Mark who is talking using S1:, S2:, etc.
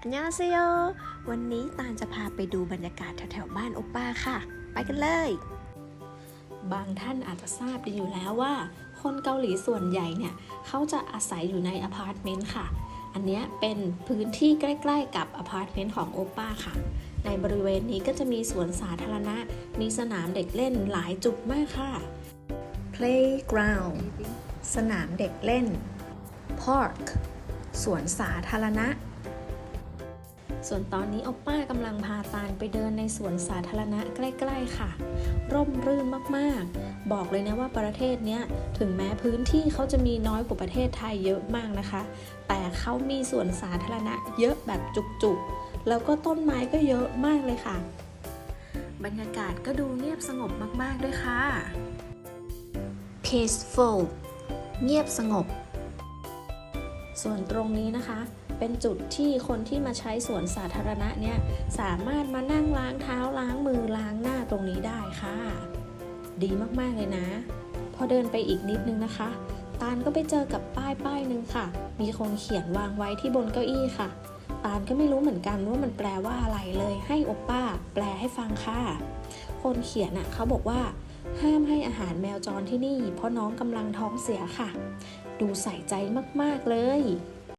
S1: อันยองเซโยวันนี้ตาลจะพาไปดูบรรยากาศแถวๆบ้านโอป้าค่ะ ไปกันเลย
S2: บางท่านอาจจะทราบดีอยู่แล้วว่า คนเกาหลีส่วนใหญ่เนี่ย เขาจะอาศัยอยู่ในอพาร์ตเมนต์ค่ะ อันนี้เป็นพื้นที่ใกล้ๆกับอพาร์ตเมนต์ของโอป้าค่ะ ในบริเวณนี้ก็จะมีสวนสาธารณะ มีสนามเด็กเล่นหลายจุดมากค่ะ
S1: playground สนามเด็กเล่น park สวนสาธารณะ
S2: ส่วนตอนนี้โอป้ากำลังพาตาลไปเดินในสวนสาธารณะใกล้ๆค่ะ ร่มรื่นมากๆ บอกเลยนะว่าประเทศเนี้ยถึงแม้พื้นที่เขาจะมีน้อยกว่าประเทศไทยเยอะมากนะคะ แต่เขามีสวนสาธารณะเยอะแบบจุกๆ แล้วก็ต้นไม้ก็เยอะมากเลยค่ะ บรรยากาศก็ดูเงียบสงบมากๆด้วยค่ะ
S1: peaceful เงียบสงบ
S2: ส่วนตรงนี้นะคะ เป็นจุดที่คนที่มาใช้สวนสาธารณะเนี่ยสามารถมานั่งล้างเท้าล้างมือล้างหน้าตรงนี้ได้ค่ะ ดีมากๆเลยนะ พอเดินไปอีกนิดนึงนะคะ ตาลก็ไปเจอกับป้ายป้ายหนึ่งค่ะ มีคนเขียนวางไว้ที่บนเก้าอี้ค่ะ ตาลก็ไม่รู้เหมือนกันว่ามันแปลว่าอะไรเลย ให้โอป้า แปลให้ฟังค่ะ คนเขียนน่ะเขาบอกว่าห้ามให้อาหารแมวจรที่นี่ เพราะน้องกำลังท้องเสียค่ะ ดูใส่ใจมาก ๆ เลย